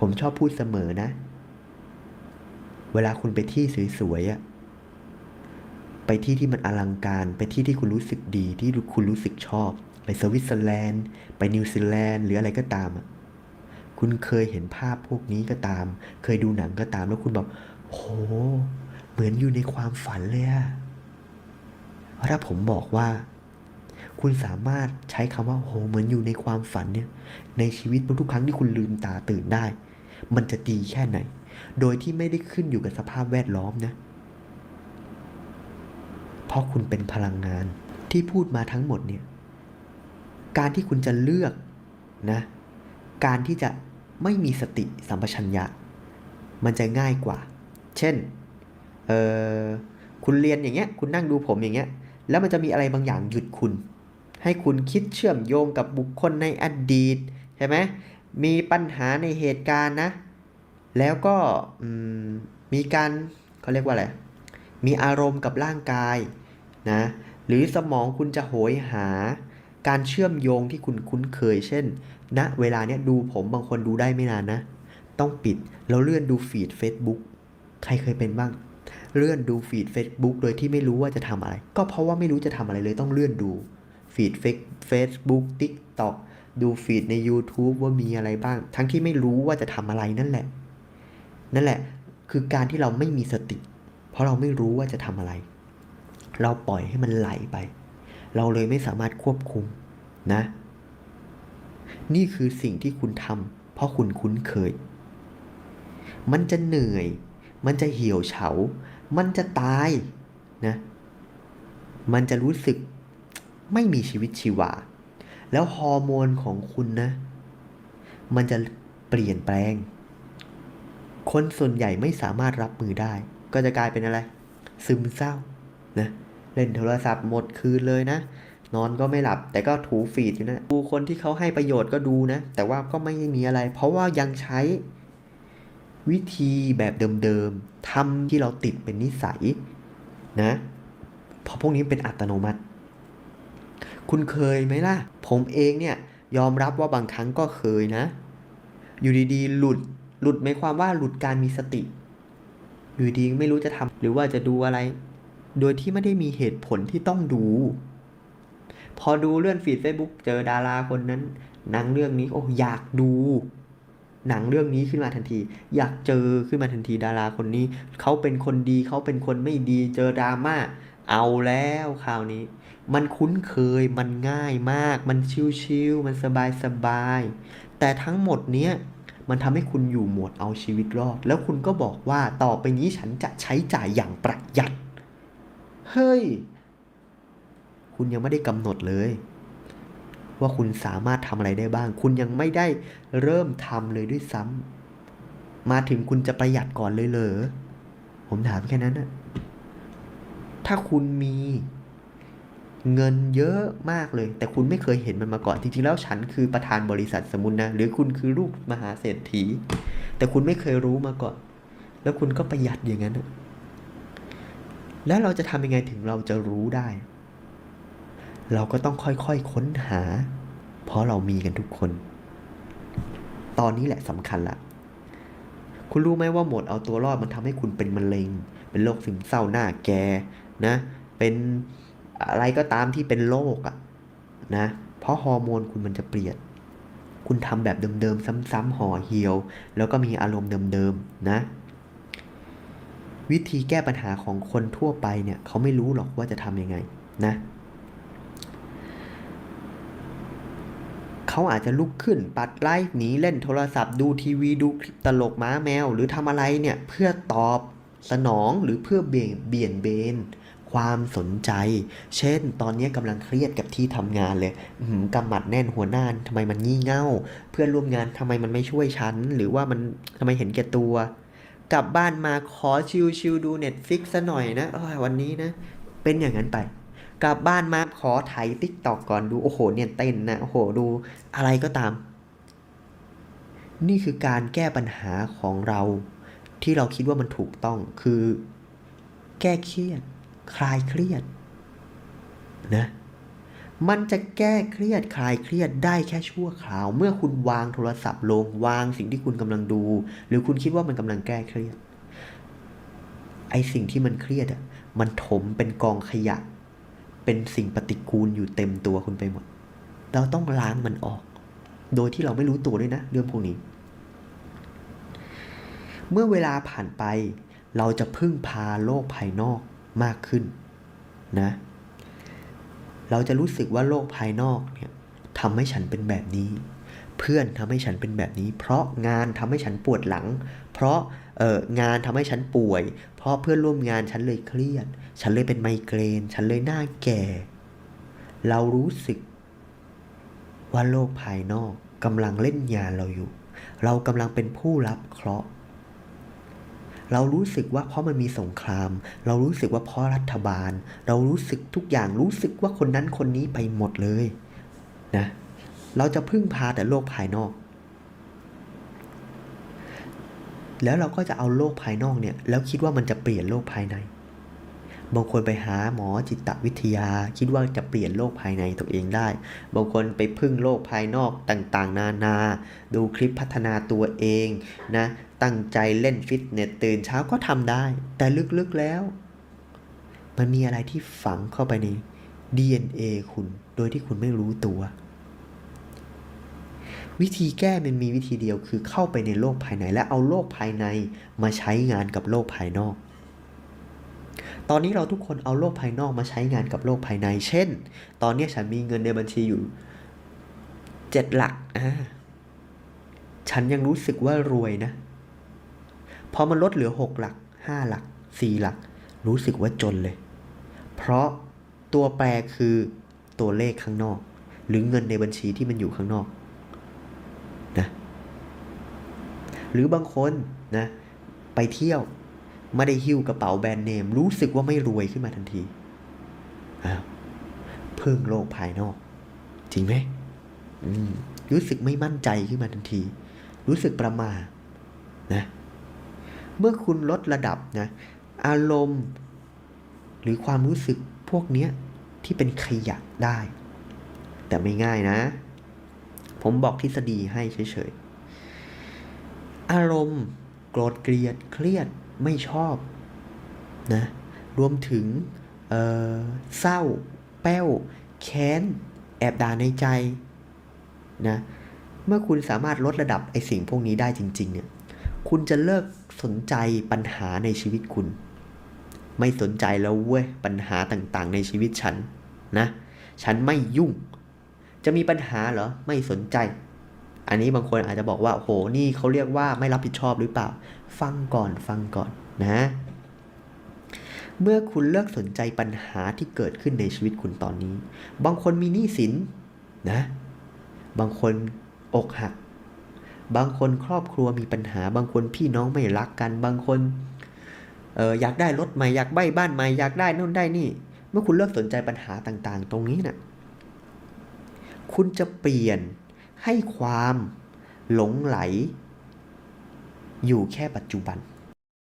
ผมชอบพูดเสมอนะ เวลาคุณไปที่สวยๆอะไปที่ที่มันอลังการ ไปที่ที่คุณรู้สึกดีที่คุณรู้สึกชอบ ไปสวิตเซอร์แลนด์ ไปนิวซีแลนด์หรืออะไรก็ตามอะคุณเคยเห็นภาพพวกนี้ก็ตาม เคยดูหนังก็ตามแล้วคุณบอกโห เหมือนอยู่ในความฝันเลยอะถ้าผมบอกว่า คุณสามารถใช้คำว่าโห เหมือนอยู่ในความฝันเนี่ย ในชีวิตทุกครั้งที่คุณลืมตาตื่นได้ มันจะดีแค่ไหน โดยที่ไม่ได้ขึ้นอยู่กับสภาพแวดล้อมนะ เพราะคุณเป็นพลังงานที่พูดมาทั้งหมดเนี่ย การที่คุณจะเลือกนะ การที่จะไม่มีสติสัมปชัญญะ มันจะง่ายกว่า เช่น เออคุณเรียนอย่างเงี้ย คุณนั่งดูผมอย่างเงี้ย แล้วมันจะมีอะไรบางอย่างหยุดคุณ ให้คุณคิดเชื่อมโยงกับบุคคลในอดีตใช่ไหม มีปัญหาในเหตุการณ์นะ แล้วก็มีการเขาเรียกว่าอะไร มีอารมณ์กับร่างกายนะ หรือสมองคุณจะโหยหาการเชื่อมโยงที่คุณคุ้นเคย เช่นณเวลาเนี้ยดูผมบางคนดูได้ไม่นานนะ ต้องปิดแล้วเลื่อนดูฟีด Facebook ใครเคยเป็นบ้าง เลื่อนดูฟีด Facebook โดยที่ไม่รู้ว่าจะทำอะไร ก็เพราะว่าไม่รู้จะทำอะไรเลยต้องเลื่อนดูฟีดเฟซบุ๊กติ๊กต็อก ดูฟีดใน YouTube ว่ามีอะไรบ้าง ทั้งที่ไม่รู้ว่าจะทำอะไรนั่นแหละ นั่นแหละ คือการที่เราไม่มีสติ เพราะเราไม่รู้ว่าจะทำอะไร เราปล่อยให้มันไหลไป เราเลยไม่สามารถควบคุมนะ นี่คือสิ่งที่คุณทำเพราะคุณคุ้นเคย มันจะเหนื่อย มันจะเหี่ยวเฉา มันจะตายนะ มันจะรู้สึกไม่มีชีวิตชีวา แล้วฮอร์โมนของคุณนะ มันจะเปลี่ยนแปลง คนส่วนใหญ่ไม่สามารถรับมือได้ ก็จะกลายเป็นอะไร ซึมเศร้านะเล่นโทรศัพท์หมดคืนเลยนะ นอนก็ไม่หลับ แต่ก็ถูฟีดอยู่นะดูคนที่เขาให้ประโยชน์ก็ดูนะ แต่ว่าก็ไม่มีอะไร เพราะว่ายังใช้วิธีแบบเดิมๆทำที่เราติดเป็นนิสัยนะเพราะพวกนี้เป็นอัตโนมัติ คุณเคยไหมล่ะ ผมเองเนี่ยยอมรับว่าบางครั้งก็เคยนะ อยู่ดีๆ หลุด หลุดหมายความว่าหลุดการมีสติ อยู่ดีไม่รู้จะทำหรือว่าจะดูอะไร โดยที่ไม่ได้มีเหตุผลที่ต้องดู พอดูเลื่อนฟีดเฟซบุ๊กเจอดาราคนนั้น หนังเรื่องนี้โอ้อยากดู หนังเรื่องนี้ขึ้นมาทันที อยากเจอขึ้นมาทันทีดาราคนนี้ เขาเป็นคนดีเขาเป็นคนไม่ดีเจอดราม่าเอาแล้วคราวนี้ มันคุ้นเคยมันง่ายมาก มันชิวๆมันสบายๆแต่ทั้งหมดเนี้ยมันทำให้คุณอยู่หมดเอาชีวิตรอด แล้วคุณก็บอกว่าต่อไปนี้ฉันจะใช้จ่ายอย่างประหยัด เฮ้ย คุณยังไม่ได้กำหนดเลย ว่าคุณสามารถทำอะไรได้บ้าง คุณยังไม่ได้เริ่มทำเลยด้วยซ้ำมาถึงคุณจะประหยัดก่อนเลยเหรอ ผมถามแค่นั้นนะถ้าคุณมี เงินเยอะมากเลย แต่คุณไม่เคยเห็นมันมาก่อน จริงๆแล้วฉันคือประธานบริษัทสมมุตินะ หรือคุณคือลูกมหาเศรษฐี แต่คุณไม่เคยรู้มาก่อน แล้วคุณก็ประหยัดอย่างนั้น แล้วเราจะทำยังไงถึงเราจะรู้ได้ เราก็ต้องค่อยๆคค้นหา เพราะเรามีกันทุกคน ตอนนี้แหละสำคัญละคุณรู้ไหมว่าหมดเอาตัวรอดมันทำให้คุณเป็นมะเร็ง เป็นโรคซึมเศร้าหน้าแกนะ เป็น อะไรก็ตามที่เป็นโรคอะนะ เพราะฮอร์โมนคุณมันจะเปลี่ยน คุณทำแบบเดิมๆ ซ้ำๆห่อเหี่ยว แล้วก็มีอารมณ์เดิมๆ นะ วิธีแก้ปัญหาของคนทั่วไปเนี่ย เขาไม่รู้หรอกว่าจะทำยังไงนะเขาอาจจะลุกขึ้น ปัดไลฟ์หนีเล่นโทรศัพท์ดูทีวีดูคลิปตลกม้าแมว หรือทำอะไรเนี่ย เพื่อตอบสนองหรือเพื่อเบี่ยงเบี่ยนเบน ความสนใจ เช่น ตอนนี้กำลังเครียดกับที่ทำงานเลยหือกำหมัดแน่นหัวหน้าทำไมมันงี่เง่า เพื่อนร่วมงานทำไมมันไม่ช่วยฉัน หรือว่ามันทำไมเห็นแก่ตัว กลับบ้านมาขอชิวชิวๆดูเน็ตฟิกซะหน่อยนะวันนี้นะ เป็นอย่างนั้นไป กลับบ้านมาขอไถติ๊กตอกก่อนดูโอ้โหเนี่ยเต้นนะโอ้โหดูอะไรก็ตาม นี่คือการแก้ปัญหาของเราที่เราคิดว่ามันถูกต้องคือ แก้เครียด คลายเครียดนะมันจะแก้เครียดคลายเครียดได้แค่ชั่วคราว เมื่อคุณวางโทรศัพท์ลงวางสิ่งที่คุณกำลังดู หรือคุณคิดว่ามันกำลังแก้เครียด ไอสิ่งที่มันเครียดอะมันถมเป็นกองขยะ เป็นสิ่งปฏิกูลอยู่เต็มตัวคุณไปหมด เราต้องล้างมันออก โดยที่เราไม่รู้ตัวด้วยนะ เรื่องพวกนี้ เมื่อเวลาผ่านไป เราจะพึ่งพาโลกภายนอก มากขึ้นนะ เราจะรู้สึกว่าโลกภายนอกเนี่ยทำให้ฉันเป็นแบบนี้ เพื่อนทำให้ฉันเป็นแบบนี้ เพราะงานทำให้ฉันปวดหลัง เพราะเอองานทำให้ฉันป่วย เพราะเพื่อนร่วมงานฉันเลยเครียด ฉันเลยเป็นไมเกรน ฉันเลยหน้าแก่ เรารู้สึกว่าโลกภายนอกกำลังเล่นงานเราอยู่ เรากำลังเป็นผู้รับเคราะห์ เรารู้สึกว่าเพราะมันมีสงคราม เรารู้สึกว่าเพราะรัฐบาล เรารู้สึกทุกอย่างรู้สึกว่าคนนั้นคนนี้ไปหมดเลยนะเราจะพึ่งพาแต่โลกภายนอก แล้วเราก็จะเอาโลกภายนอกเนี่ยแล้วคิดว่ามันจะเปลี่ยนโลกภายใน บางคนไปหาหมอจิตวิทยา คิดว่าจะเปลี่ยนโลกภายในตัวเองได้ บางคนไปพึ่งโลกภายนอกต่างๆ นานา ดูคลิปพัฒนาตัวเองนะ ตั้งใจเล่นฟิตเนสตื่นเช้าก็ทำได้ แต่ลึกๆแล้ว มันมีอะไรที่ฝังเข้าไปใน DNA คุณ โดยที่คุณไม่รู้ตัว วิธีแก้มันมีวิธีเดียวคือเข้าไปในโลกภายในและเอาโลกภายในมาใช้งานกับโลกภายนอก ตอนนี้เราทุกคนเอาโลกภายนอกมาใช้งานกับโลกภายใน เช่น ตอนนี้ฉันมีเงินในบัญชีอยู่เจ็ดหลักอ่าฉันยังรู้สึกว่ารวยนะ พอมันลดเหลือหกหลักห้าหลักสี่หลัก รู้สึกว่าจนเลย เพราะตัวแปรคือตัวเลขข้างนอก หรือเงินในบัญชีที่มันอยู่ข้างนอกนะหรือบางคนนะไปเที่ยว ไม่ได้หิ้วกระเป๋าแบรนด์เนม รู้สึกว่าไม่รวยขึ้นมาทันทีอ้าวพิ่งโลกภายนอก จริงไหมมรู้สึกไม่มั่นใจขึ้นมาทันที รู้สึกประมาทนะ เมื่อคุณลดระดับนะ อารมณ์ หรือความรู้สึกพวกเนี้ยที่เป็นขยะได้ แต่ไม่ง่ายนะ ผมบอกทฤษฎีให้เฉยๆ อารมณ์ โกรธเกลียดเครียด ไม่ชอบนะรวมถึงเเศร้า แป้ว แค้น แอบด่าในใจนะเมื่อคุณสามารถลดระดับไอสิ่งพวกนี้ได้จริงๆเนี่ยคุณจะเลิกสนใจปัญหาในชีวิตคุณ ไม่สนใจแล้วเว้ยปัญหาต่างๆ ในชีวิตฉันนะ ฉันไม่ยุ่ง จะมีปัญหาเหรอไม่สนใจ อันนี้บางคนอาจจะบอกว่าโหนี่เขาเรียกว่าไม่รับผิดชอบหรือเปล่า ฟังก่อนฟังก่อนนะ เมื่อคุณเลิกสนใจปัญหาที่เกิดขึ้นในชีวิตคุณตอนนี้ บางคนมีหนี้สินนะ บางคนอกหัก บางคนครอบครัวมีปัญหา บางคนพี่น้องไม่รักกัน บางคนเอออยากได้รถใหม่อยากใบ้บ้านใหม่อยากได้นู่นได้นี่ เมื่อคุณเลิกสนใจปัญหาต่างๆ ตรงนี้นะ่ะคุณจะเปลี่ยน ให้ความหลงไหล อยู่แค่ปัจจุบัน